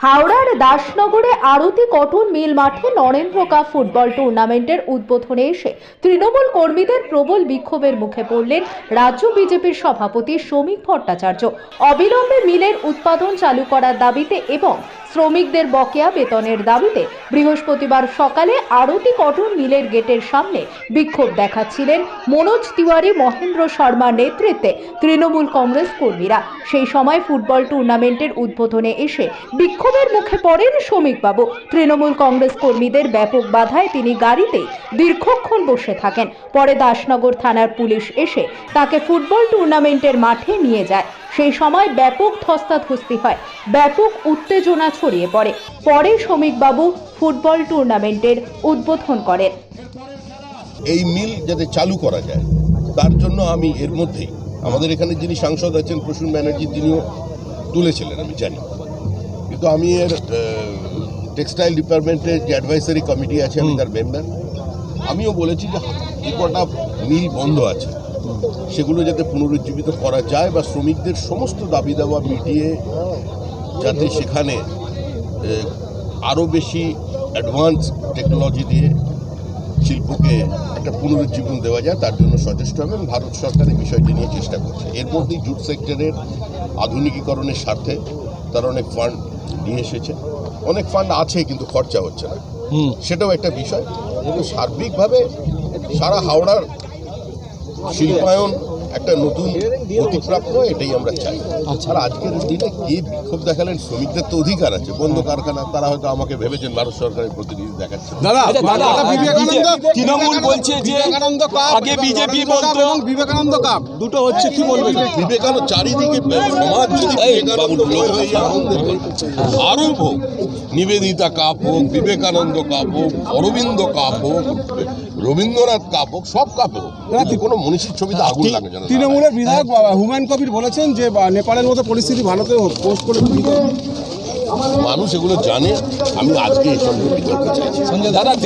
হাওড়ার দাসনগরে আরতি cotton mill মাঠে Narendra cup football টুর্নামেন্টের উদ্বোধনে এসে তৃণমূল কর্মীদের প্রবল বিক্ষোভের মুখে পড়লেন রাজ্য বিজেপির সভাপতি শ্রমিক ভট্টাচার্য। অবিলম্বে মিলের উৎপাদন চালু করার দাবিতে এবং শ্রমিকদের বকেয়া বেতনের দাবিতে বৃহস্পতিবার সকালে আরতি কটন মিলের গেটের সামনে বিক্ষোভ দেখাচ্ছিলেন মনোজ তিওয়ারি, মহেন্দ্র শর্মার নেতৃত্বে তৃণমূল কংগ্রেস কর্মীরা। সেই সময় ফুটবল টুর্নামেন্টের উদ্বোধনে এসে বিক্ষোভের মুখে পড়েন শ্রমিকবাবু। তৃণমূল কংগ্রেস কর্মীদের ব্যাপক বাধায় তিনি গাড়িতেই দীর্ঘক্ষণ বসে থাকেন। পরে দাসনগর থানার পুলিশ এসে তাকে ফুটবল টুর্নামেন্টের মাঠে নিয়ে যায়। সেই সময় ব্যাপক ধস্তাধস্তি হয় ব্যাপক উত্তেজনা ছড়িয়ে পড়ে। পরে শ্রমিকবাবু ফুটবল টুর্নামেন্টের উদ্বোধন করেন। এই মিল যাতে চালু করা যায় তার জন্য আমি এর মধ্যেই আমাদের এখানে যিনি সাংসদ আছেন প্রসূন ব্যানার্জি তিনিও তুলেছিলেন আমি জানি। কিন্তু আমি এর টেক্সটাইল ডিপার্টমেন্টের যে অ্যাডভাইসারি কমিটি আছে আমি তার মেম্বার আমিও বলেছি যে যে কটা মিল বন্ধ আছে। সেগুলো যাতে পুনরুজ্জীবিত করা যায় বা শ্রমিকদের সমস্ত দাবি দাওয়া মিটিয়ে যাতে সেখানে আরও বেশি অ্যাডভান্স টেকনোলজি দিয়ে শিল্পকে একটা পুনরুজ্জীবন দেওয়া যায় তার জন্য সচেষ্ট হবে এবং ভারত সরকার এই বিষয়টি নিয়ে চেষ্টা করছে। এর মধ্যেই জুট সেক্টরের আধুনিকীকরণের স্বার্থে তারা অনেক ফান্ড নিয়ে এসেছে। অনেক ফান্ড আছে কিন্তু খরচা হচ্ছে না। সেটাও একটা বিষয়। কিন্তু সার্বিকভাবে সারা হাওড়ার Así traen একটা নতুন গতিপ্রাপ্য এটাই আমরা চাই। আর আজকের দিনে কি বিক্ষোভ দেখালেন শ্রমিকদের তো অধিকার আছে। বন্ধ কারখানা তারা হয়তো আমাকে ভেবেছেন ভারত সরকারের প্রতিনিধি দেখাচ্ছে। দাদা আচ্ছা, বিজে- তৃণমূল বলছে যে আগে বিজেপি বলতো। বিবেকানন্দ কাপ দুটো হচ্ছে কি বলবেন? বিবেকানন্দ চারিদিকে সমাজ যদি বিবেকানন্দ হোক নিবেদিতা কাপ হোক বিবেকানন্দ কাপ হোক অরবিন্দ কাপ হোক রবীন্দ্রনাথ কাপ হোক সব কাপ হোক। কোনো মনীষীর ছবিতে আগুন লাগে না লাগে। তৃণমূলের বিধায়ক হুমায়ুন কবির বলেছেন যে নেপালের মতো পরিস্থিতি ভারতে পোস্ট করে মানুষ এগুলো জানে। আমি আজকে এই সঙ্গে বিতর্ক চাইছি। দাদা